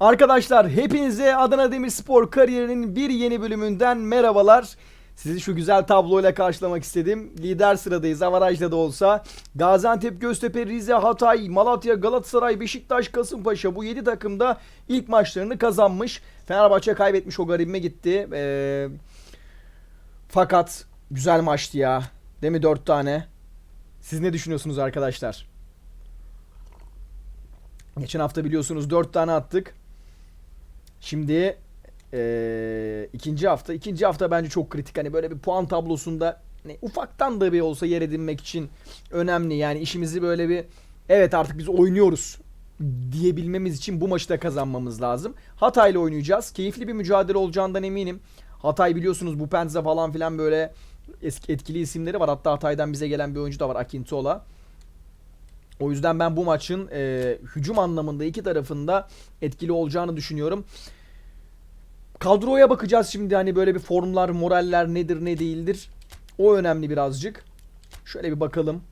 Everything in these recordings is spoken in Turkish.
Arkadaşlar hepinize Adana Demirspor kariyerinin bir yeni bölümünden merhabalar. Sizi şu güzel tabloyla karşılamak istedim. Lider sıradayız avarajda da olsa. Gaziantep, Göztepe, Rize, Hatay, Malatya, Galatasaray, Beşiktaş, Kasımpaşa bu 7 takımda ilk maçlarını kazanmış. Fenerbahçe kaybetmiş o garibime gitti. Ee, fakat güzel maçtı ya. Değil mi 4 tane? Siz ne düşünüyorsunuz arkadaşlar? Geçen hafta biliyorsunuz 4 tane attık. Şimdi eee, ikinci hafta. ikinci hafta bence çok kritik. Hani böyle bir puan tablosunda hani ufaktan da bir olsa yer edinmek için önemli. Yani işimizi böyle bir evet artık biz oynuyoruz diyebilmemiz için bu maçı da kazanmamız lazım. Hatay'la oynayacağız. Keyifli bir mücadele olacağından eminim. Hatay biliyorsunuz bu Penza falan filan böyle eski etkili isimleri var. Hatta Hatay'dan bize gelen bir oyuncu da var Akintola. O yüzden ben bu maçın e, hücum anlamında iki tarafında etkili olacağını düşünüyorum. Kadroya bakacağız şimdi hani böyle bir formlar, moraller nedir ne değildir. O önemli birazcık. Şöyle bir bakalım.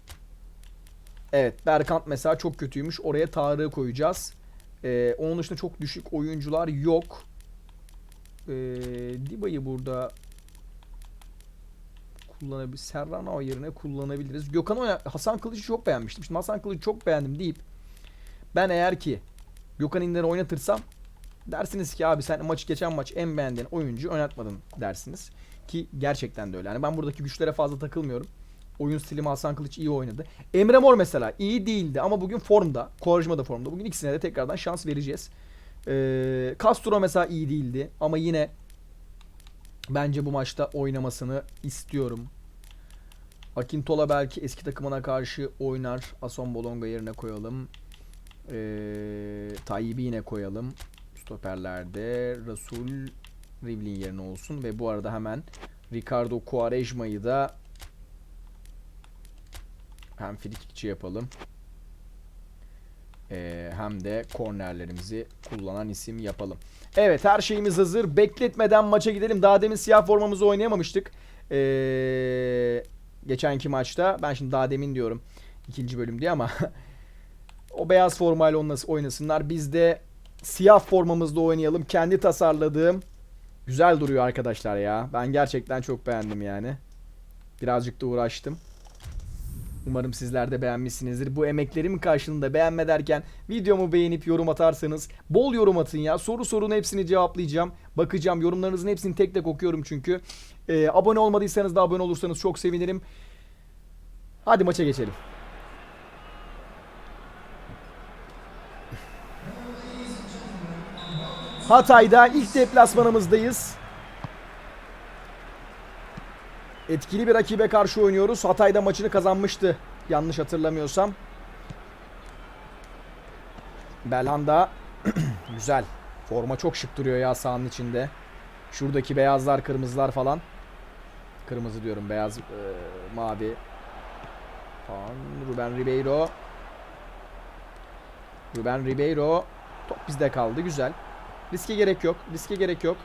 Evet Berkant mesela çok kötüymüş. Oraya Tarık'ı koyacağız. E, onun dışında çok düşük oyuncular yok. E, Diba'yı burada kullanabilir. Serrano yerine kullanabiliriz. Gökhan oyna Hasan Kılıç'ı çok beğenmiştim. Şimdi Hasan Kılıç'ı çok beğendim deyip ben eğer ki Gökhan İnler'i oynatırsam dersiniz ki abi sen maçı geçen maç en beğendiğin oyuncu oynatmadın dersiniz. Ki gerçekten de öyle. Yani ben buradaki güçlere fazla takılmıyorum. Oyun stilim Hasan Kılıç iyi oynadı. Emre Mor mesela iyi değildi ama bugün formda. Kovarajma da formda. Bugün ikisine de tekrardan şans vereceğiz. Ee, Castro mesela iyi değildi ama yine Bence bu maçta oynamasını istiyorum. Akintola belki eski takımına karşı oynar. Ason Bolonga yerine koyalım. Ee, Tayyip'i yine koyalım. Stoperlerde Rasul Rivlin yerine olsun. Ve bu arada hemen Ricardo Quaresma'yı da hem frikikçi yapalım. Ee, hem de kornerlerimizi kullanan isim yapalım. Evet her şeyimiz hazır. Bekletmeden maça gidelim. Daha demin siyah formamızı oynayamamıştık. Ee, geçenki maçta. Ben şimdi daha demin diyorum. ikinci bölüm diye ama o beyaz formayla nasıl oynasınlar. Biz de siyah formamızla oynayalım. Kendi tasarladığım güzel duruyor arkadaşlar ya. Ben gerçekten çok beğendim yani. Birazcık da uğraştım. Umarım sizler de beğenmişsinizdir. Bu emeklerim karşılığında beğenme derken videomu beğenip yorum atarsanız bol yorum atın ya. Soru sorun hepsini cevaplayacağım. Bakacağım yorumlarınızın hepsini tek tek okuyorum çünkü. Ee, abone olmadıysanız da abone olursanız çok sevinirim. Hadi maça geçelim. Hatay'da ilk deplasmanımızdayız. Etkili bir rakibe karşı oynuyoruz. Hatay'da maçını kazanmıştı. Yanlış hatırlamıyorsam. Belhanda güzel. Forma çok şık duruyor ya sahanın içinde. Şuradaki beyazlar, kırmızılar falan. Kırmızı diyorum, beyaz, e, mavi. Falan. Ruben Ribeiro. Ruben Ribeiro. Top bizde kaldı. Güzel. Riske gerek yok. Riske gerek yok.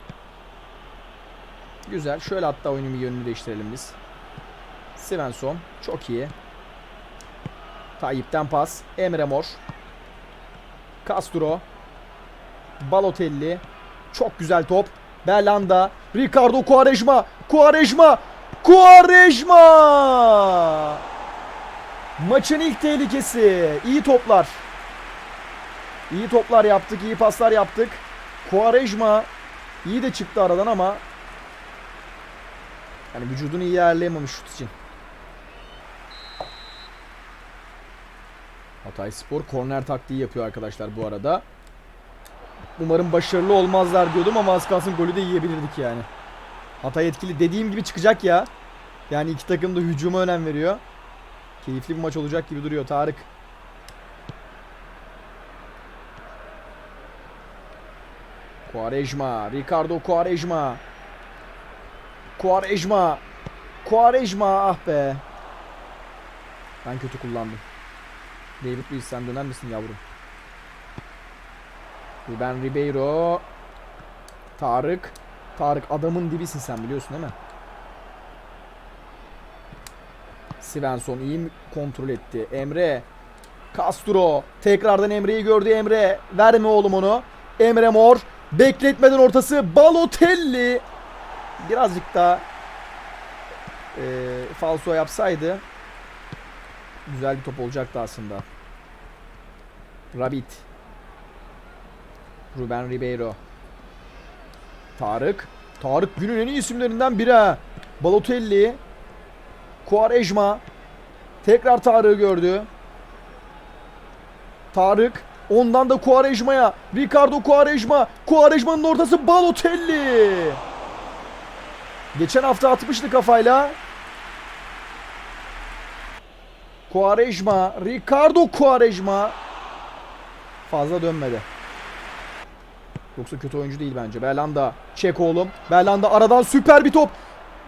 Güzel. Şöyle hatta oyunun bir yönünü değiştirelim biz. Svensson. Çok iyi. Tayyip'ten pas. Emre Mor. Castro. Balotelli. Çok güzel top. Belanda. Ricardo Quaresma. Quaresma. Quaresma. Maçın ilk tehlikesi. İyi toplar. İyi toplar yaptık. iyi paslar yaptık. Quaresma iyi de çıktı aradan ama yani vücudunu iyi ayarlayamamış şut için. Hatay Spor korner taktiği yapıyor arkadaşlar bu arada. Umarım başarılı olmazlar diyordum ama az kalsın golü de yiyebilirdik yani. Hatay etkili dediğim gibi çıkacak ya. Yani iki takım da hücuma önem veriyor. Keyifli bir maç olacak gibi duruyor Tarık. Quaresma, Ricardo Quaresma. Quaresma. Quaresma ah be. Ben kötü kullandım. David Luiz sen döner misin yavrum? Ruben Ribeiro. Tarık. Tarık adamın dibisin sen biliyorsun değil mi? Svensson iyi mi kontrol etti? Emre. Castro. Tekrardan Emre'yi gördü Emre. Verme oğlum onu. Emre Mor. Bekletmeden ortası Balotelli. Birazcık daha e, falso yapsaydı güzel bir top olacaktı aslında. Rabbit. Ruben Ribeiro. Tarık. Tarık günün en iyi isimlerinden biri. Balotelli. Quaresma. Tekrar Tarık'ı gördü. Tarık. Ondan da Quaresma'ya. Ricardo Quaresma. Quaresma'nın ortası Balotelli. Geçen hafta atmıştı kafayla. Quaresma. Ricardo Quaresma. Fazla dönmedi. Yoksa kötü oyuncu değil bence. Belanda. Çek oğlum. Belanda aradan süper bir top.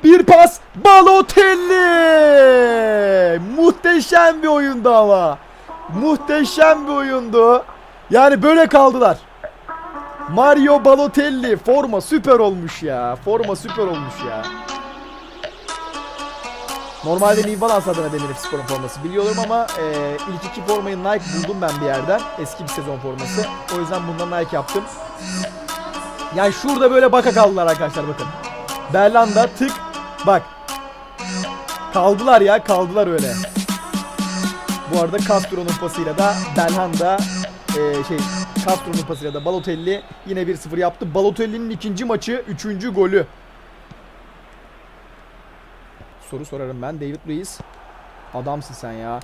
Bir pas. Balotelli. Muhteşem bir oyundu ama. Muhteşem bir oyundu. Yani böyle kaldılar. Mario Balotelli. Forma süper olmuş ya. Forma süper olmuş ya. Normalde New Balance adına denir sporun forması biliyorum ama e, ilk iki formayı Nike buldum ben bir yerden. Eski bir sezon forması. O yüzden bundan Nike yaptım. Yani şurada böyle baka kaldılar arkadaşlar bakın. Berlanda tık bak. Kaldılar ya kaldılar öyle. Bu arada Castro'nun pasıyla da Belhanda e, şey Castro'nun pasıyla da Balotelli yine 1-0 yaptı. Balotelli'nin ikinci maçı, üçüncü golü. Soru sorarım ben. David Luiz. Adamsın sen ya.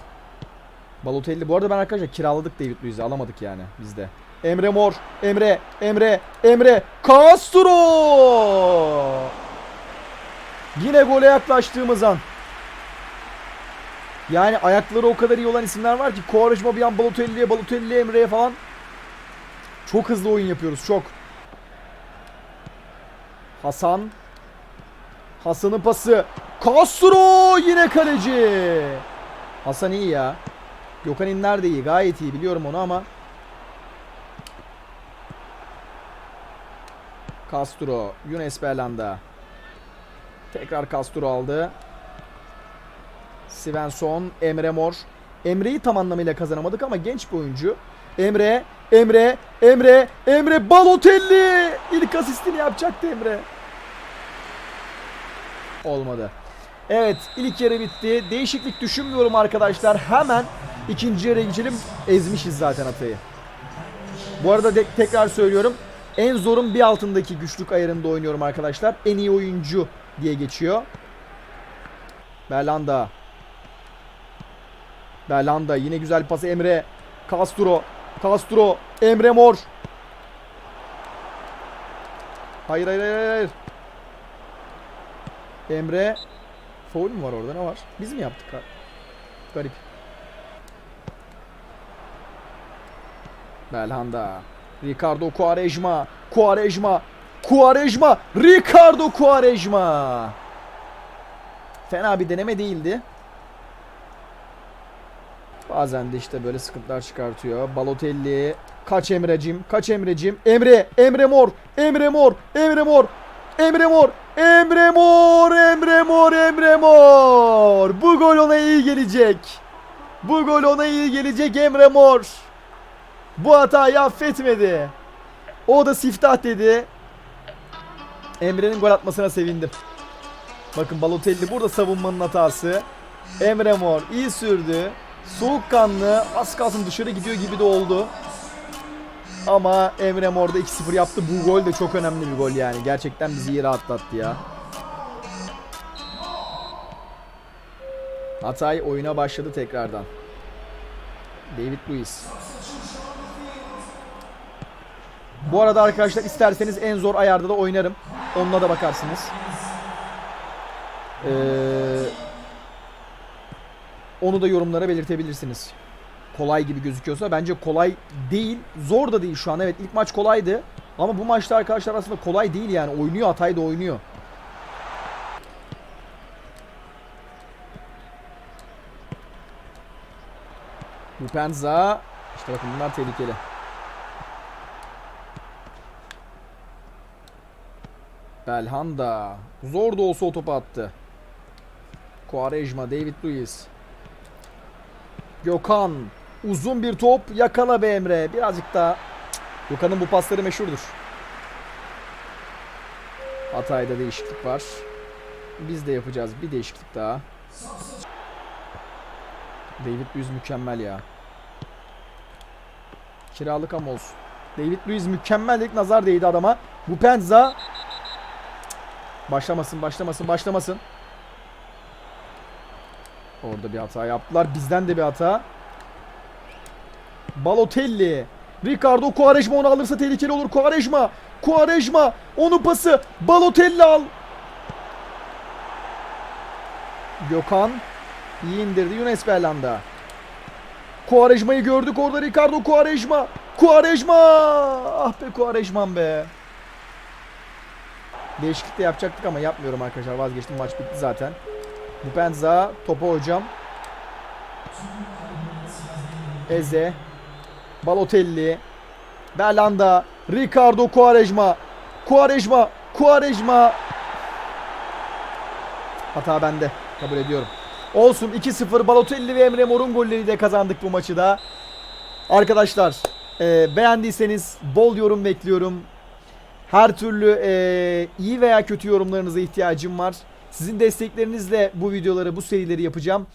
Balotelli. Bu arada ben arkadaşlar kiraladık David Luiz'i. Alamadık yani bizde. Emre Mor. Emre. Emre. Emre. Castro. Yine gole yaklaştığımız an. Yani ayakları o kadar iyi olan isimler var ki Quaresma bir an Balotelli'ye, Balotelli Emre'ye falan. Çok hızlı oyun yapıyoruz. Çok. Hasan. Hasan'ın pası. Castro yine kaleci. Hasan iyi ya. Gökhan İnler de iyi. Gayet iyi biliyorum onu ama. Castro. Yunus Berlanda. Tekrar Castro aldı. Svensson. Emre Mor. Emre'yi tam anlamıyla kazanamadık ama genç bir oyuncu. Emre. Emre. Emre. Emre. Balotelli. İlk asistini yapacaktı Emre. Olmadı. Evet ilk yarı bitti. Değişiklik düşünmüyorum arkadaşlar. Hemen ikinci yarıya geçelim. Ezmişiz zaten Atay'ı. Bu arada de- tekrar söylüyorum. En zorun bir altındaki güçlük ayarında oynuyorum arkadaşlar. En iyi oyuncu diye geçiyor. Berlanda. Berlanda yine güzel pas Emre. Castro. Castro. Emre Mor. Hayır hayır hayır hayır. Emre. Foul mü var orada ne var? Biz mi yaptık? Garip. Belhanda. Ricardo Quaresma. Quaresma. Quaresma. Ricardo Quaresma. Fena bir deneme değildi. Bazen de işte böyle sıkıntılar çıkartıyor. Balotelli. Kaç Emre'cim. Kaç Emre'cim. Emre. Emre Mor. Emre Mor. Emre Mor. Emre Mor. Emre Mor. Emre Mor. Emre Mor. Bu gol ona iyi gelecek. Bu gol ona iyi gelecek Emre Mor. Bu hatayı affetmedi. O da siftah dedi. Emre'nin gol atmasına sevindim. Bakın Balotelli burada savunmanın hatası. Emre Mor iyi sürdü. Soğukkanlı az kalsın dışarı gidiyor gibi de oldu. Ama Emre Mor da 2-0 yaptı. Bu gol de çok önemli bir gol yani. Gerçekten bizi iyi rahatlattı ya. Hatay oyuna başladı tekrardan. David Luiz. Bu arada arkadaşlar isterseniz en zor ayarda da oynarım. Onunla da bakarsınız. Ee, onu da yorumlara belirtebilirsiniz. Kolay gibi gözüküyorsa bence kolay değil. Zor da değil şu an. Evet ilk maç kolaydı. Ama bu maçta arkadaşlar aslında kolay değil yani. Oynuyor Hatay da oynuyor. Lupenza. İşte bakın bunlar tehlikeli. Belhanda. Zor da olsa o topu attı. Quaresma, David Luiz. Gökhan. Uzun bir top. Yakala be Emre. Birazcık daha Gökhan'ın bu pasları meşhurdur. Hatay'da değişiklik var. Biz de yapacağız bir değişiklik daha. David Luiz mükemmel ya. Kiralık ama olsun. David Luiz mükemmel dedik nazar değdi adama. Bu Penza başlamasın başlamasın başlamasın. Orada bir hata yaptılar. Bizden de bir hata. Balotelli. Ricardo Quaresma onu alırsa tehlikeli olur. Quaresma. Quaresma. Onu pası. Balotelli al. Gökhan. iyi indirdi Yunus Belhanda. Quaresma'yı gördük orada Ricardo Quaresma. Quaresma. Ah be Quaresma'm be. Değişiklik de yapacaktık ama yapmıyorum arkadaşlar. Vazgeçtim. Maç bitti zaten. Bupenza topa hocam. Eze. Balotelli. Belanda. Ricardo Quaresma. Quaresma. Quaresma. Hata bende. Kabul ediyorum. Olsun 2-0 Balotelli ve Emre Mor'un golleriyle kazandık bu maçı da. Arkadaşlar e, beğendiyseniz bol yorum bekliyorum. Her türlü e, iyi veya kötü yorumlarınıza ihtiyacım var. Sizin desteklerinizle bu videoları, bu serileri yapacağım.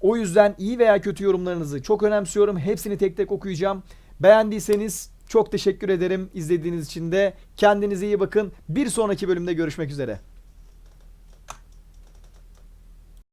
O yüzden iyi veya kötü yorumlarınızı çok önemsiyorum. Hepsini tek tek okuyacağım. Beğendiyseniz çok teşekkür ederim izlediğiniz için de. Kendinize iyi bakın. Bir sonraki bölümde görüşmek üzere.